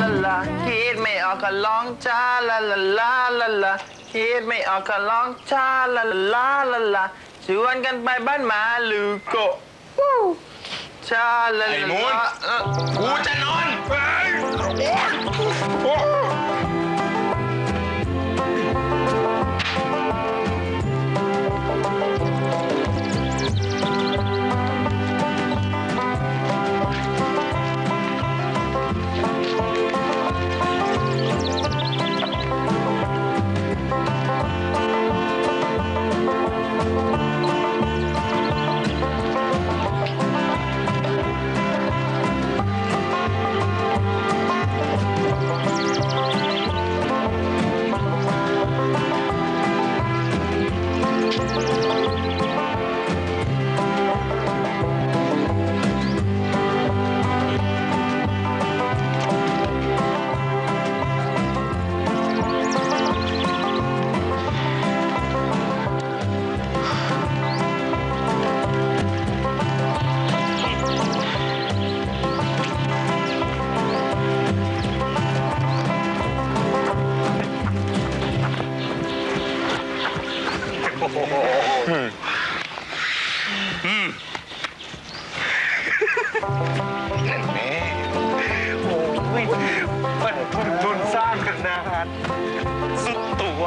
ลาลาคิดไม่ออกก็ร้องจ้าลาลาลาลาลาคิดไม่ออกก็ร้องจ้าลาลาลาลาลาชวนกันไปบ้านหมาลูโกะวู้จ้าลาไอ้ลามูนลาเอ่อกูจะนอนแมันทุนทุนสร้างขนาดสุดตัว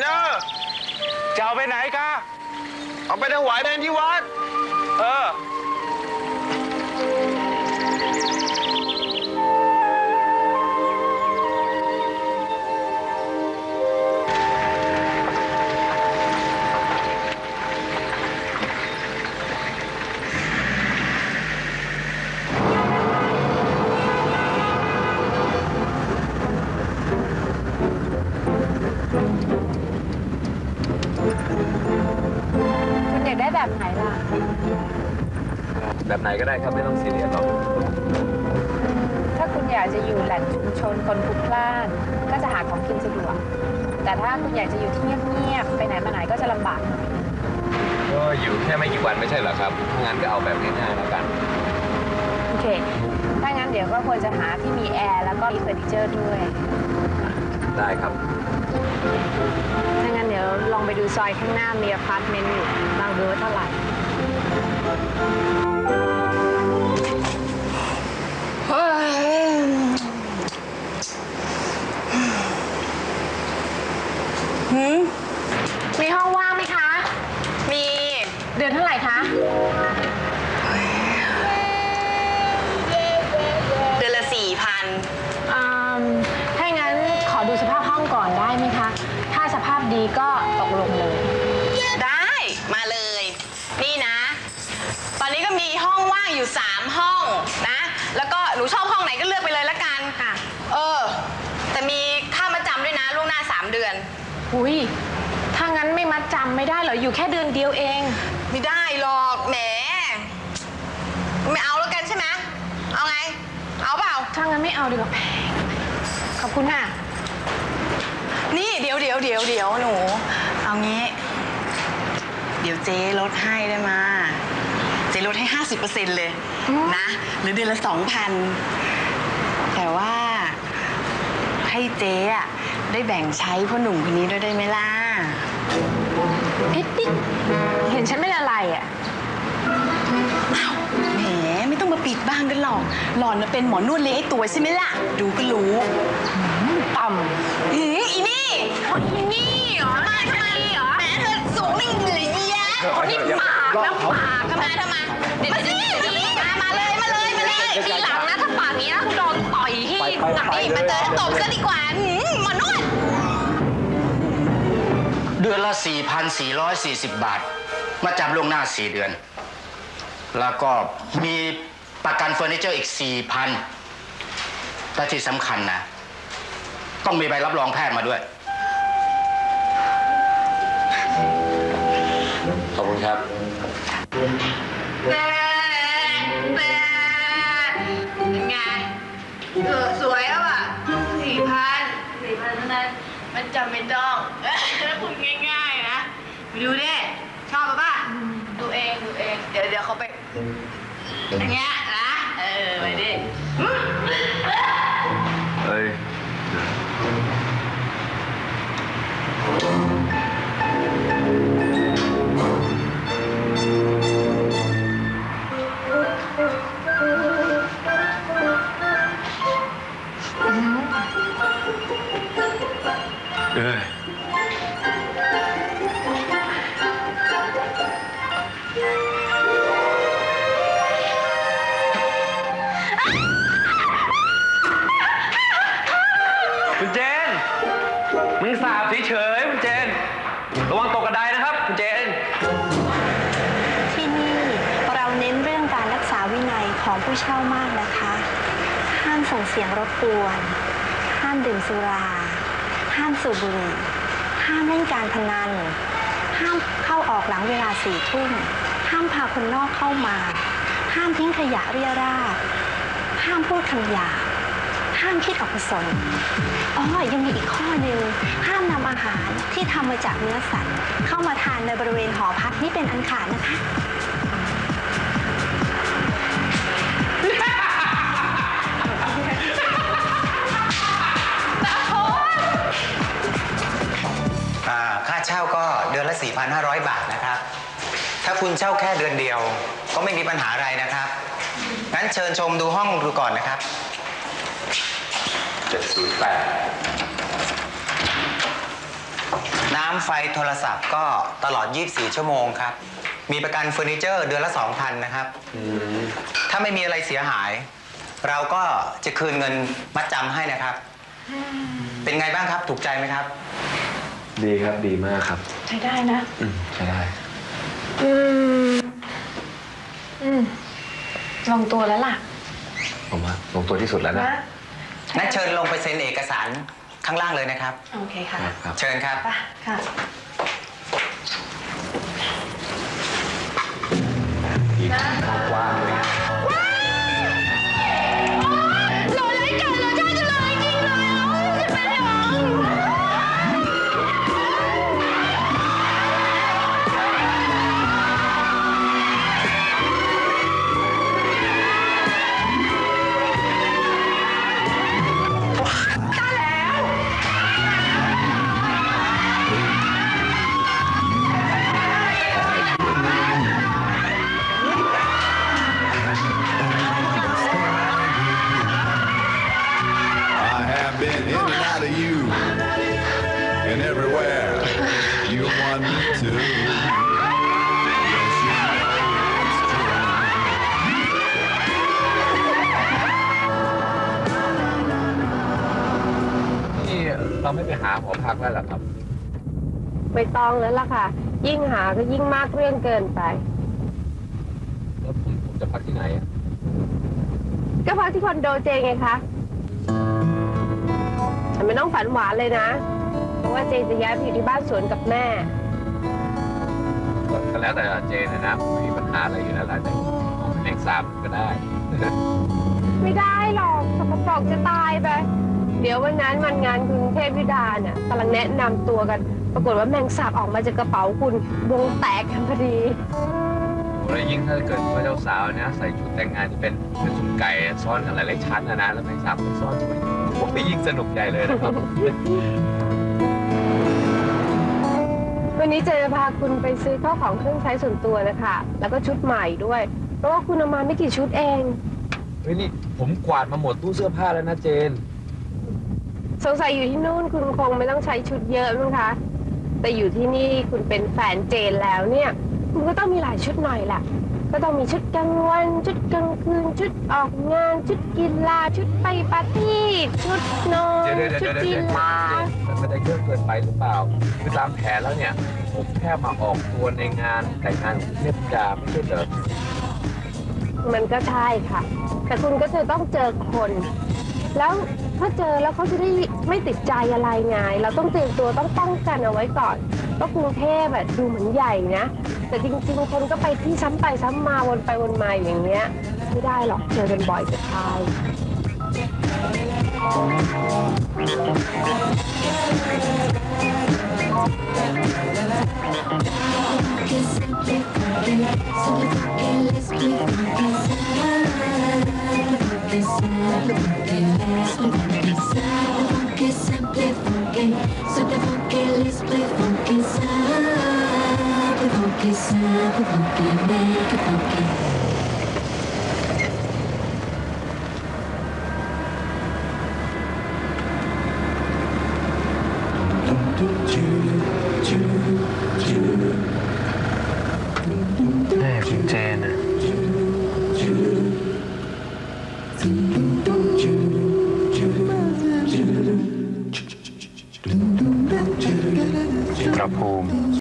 เนอะจะเอาไปไหนกะเอาไปถวายเพนที่วัด เออ แบบไหนก็ได้ครับไม่ต้องซีเรียสหรอกถ้าคุณอยากจะอยู่แหล่งชุมชนคนพลุกพล่าน ก็จะหาของกินสะดวก แต่ถ้าคุณอยากจะอยู่ที่เงียบๆไปไหนมาไหนก็จะลำบากหน่อยก็อยู่แค่ไม่กี่วันไม่ใช่เหรอครับถ้างั้นก็เอาแบบง่ายๆแล้วกัน โอเค ถ้างั้นเดี๋ยวก็ควรจะหาที่มีแอร์แล้วก็มีเฟอร์นิเจอร์ด้วย ได้ครับ ถ้างั้นเดี๋ยวลองไปดูซอยข้างหน้ามีอพาร์ตเมนต์อยู่ลองดูว่าเท่าไหร่ มีห้องว่างไหมคะ มีเดือนเท่าไหร่คะ เดือนละสี่พันอืมถ้างั้นขอดูสภาพห้องก่อนได้ไหมคะ ถ้าสภาพดีก็ตกลงเลย ได้มาเลย นี่นะ ตอนนี้ก็มีห้องว่างอยู่ 3 ห้องนะ แล้วก็หนูชอบห้องไหนก็เลือกไปเลยละกันค่ะ เออ แต่มีค่ามาจำด้วยนะล่วงหน้า 3 เดือน อุ้ยถ้างั้นไม่มัดจำไม่ได้เหรอ อยู่แค่เดือนเดียวเอง ไม่ได้หรอกแหม ไม่เอาแล้วกันใช่ไหมเอาไง เอาเปล่า ถ้างั้นไม่เอาดีกว่าแพงขอบคุณค่ะ นี่เดี๋ยวเดี๋ยวเดี๋ยวเดี๋ยวหนู เอางี้ เดี๋ยวเจ๊ลดให้ได้มา เจ๊ลดให้ 50%เลย นะ หรือเดือนละสองพันแต่ว่า ให้เจ๊อะได้แบ่งใช้พ่อหนุ่มคนนี้ด้วยได้ไหมล่ะเอ๊ะนี่เห็นฉันเป็นอะไรอะแหมไม่ต้องมาปิดบ้างกันหรอก หล่อนน่ะเป็นหมอนวดเลี้ยงไอ้ตัวใช่ไหมล่ะ ดูก็รู้ต่หืมอีนี่ำอีนี่เหรอมาทำไมเหรอแหมเธอสูงไม่เหลือเยี่ยคนนี้ปาก แล้วปากทำไมทำไมเดี๋ยวมาสิเดี๋ยวมามาเลยมาเลยมาเลยทีหลังนะถ้าปากนี้นะคุณโดนต่อยที่หนักนี่มาเจอตบซะดีกว่าหืมหมอนวดเดือนละ 4,440 บาท มาจำล่วงหน้า 4 เดือน แล้วก็มีประกันเฟอร์นิเจอร์อีก 4,000และที่สำคัญนะ ต้องมีใบรับรองแพทย์มาด้วย ขอบคุณครับ เป็นไงเออสวยอะป่ะสี่พันสี่พันเท่านั้น มันจำไม่ต้องแล้วคุณง่ายๆนะไปดูดิชอบป่ะดูเองดูเอง เดี๋ยวเดี๋ยวเขาไปอย่างเงี้ยนะ เออไปดิ เช่ามากนะคะ ห้ามส่งเสียงรบกวน ห้ามดื่มสุรา ห้ามสูบบุหรี่ ห้ามเล่นการพนัน ห้ามเข้าออกหลังเวลาสี่ทุ่ม ห้ามพาคนนอกเข้ามา ห้ามทิ้งขยะเรี่ยราดห้ามพูดคำหยาบห้ามคิดอกุศลอ๋อ ยังมีอีกข้อหนึ่งห้ามนำอาหารที่ทำมาจากเนื้อสัตว์เข้ามาทานในบริเวณหอพักนี่เป็นอันขาดนะคะ คุณเช่าแค่เดือนเดียว ก็ไม่มีปัญหาอะไรนะครับ งั้นเชิญชมดูห้องดูก่อนนะครับ708น้ำไฟโทรศัพท์ก็ตลอด 24 ชั่วโมงครับ มีประกันเฟอร์นิเจอร์เดือนละ 2,000 นะครับ ถ้าไม่มีอะไรเสียหาย เราก็จะคืนเงินมัดจำให้นะครับ เป็นไงบ้างครับ ถูกใจไหมครับ ดีครับดีมากครับ ใช้ได้นะ อืมใช่ได้ อืม อืม ลงตัวแล้วล่ะผมว่าลงตัวที่สุดแล้วนะ นะงั้นเชิญลงไปเซ็นเอกสารข้างล่างเลยนะครับ โอเคค่ะครับครับเชิญครับ ไปค่ะอีกกว้างเลย เราไม่ไปหาหอพักแล้วเหรอครับ ไม่ต้องแล้วล่ะค่ะ ยิ่งหาก็ยิ่งมากเรื่องเกินไป แล้วผมผมจะพักที่ไหนอะก็พักที่คอนโดเจไงคะแต่ไม่ต้องฝันหวานเลยนะ เพราะว่าเจจะย้ายไปอยู่ที่บ้านสวนกับแม่ ก็แล้วแต่เจนนะนะผมไม่มีปัญหาอะไรอยู่แล้วแหละแต่ผมเป็นแมงสาบก็ได้ ไม่ได้หรอกสกปรกจะตายไป เดี๋ยววันนั้นวันงานคุณเทพวิดาเนี่ยกำลังแนะนำตัวกัน ปรากฏว่าแมงสาบออกมาจากกระเป๋าคุณวงแตกกันพอดี แล้วยิ่งถ้าเกิดว่าเจ้าสาวเนี่ยใส่ชุดแต่งงานที่เป็นเป็นชุดไก่ซ้อนกันหลายๆชั้นนะนะแล้วแมงสาบมันซ้อนด้วยผมยิ่งสนุกใหญ่เลยนะครับ วันวันนี้เจจะพาคุณไปซื้อข้าวของเครื่องใช้ส่วนตัวนะคะ แล้วก็ชุดใหม่ด้วย เพราะว่าคุณเอามาไม่กี่ชุดเอง เฮ้ยนี่ผมกวาดมาหมดตู้เสื้อผ้าแล้วนะเจน สงสัยอยู่ที่นู่นคุณคงไม่ต้องใช้ชุดเยอะมั้งคะ แต่อยู่ที่นี่คุณเป็นแฟนเจนแล้วเนี่ย คุณก็ต้องมีหลายชุดหน่อยแหละก็ต้องมีชุดกลางวัน ชุดกลางคืน ชุดออกงาน ชุดกีฬา ชุดไปปาร์ตี้ ชุดนอน เดี๋ยวเดี๋ยวเดี๋ยวชุดเดี๋ยวกีเดี๋ยวฬามันจะเยอะเกินไปหรือเปล่า คือตามแผนแล้วเนี่ย ผมแค่มาออกตัวในงานแต่งงานของเทพดาไม่ใช่เหรอ มันก็ใช่ค่ะ แต่คุณก็จะต้องเจอคน แล้ว ถ้าเจอแล้วเขาจะได้ไม่ติดใจอะไรไง เราต้องเตรียมตัวต้องป้องกันเอาไว้ก่อนเพราะกรุงเทพแบบดูเหมือนใหญ่นะ แต่จริงๆ คนก็ไปที่ซ้ำไปซ้ำมาวนไปวนมาอย่างเงี้ยไม่ได้หรอกเจอกันบ่อยจะตาย funky, simple, funky, let's funky funky, funky, simply funky, let's play funky, simply funky, funky, make it funky. Hey, Jane.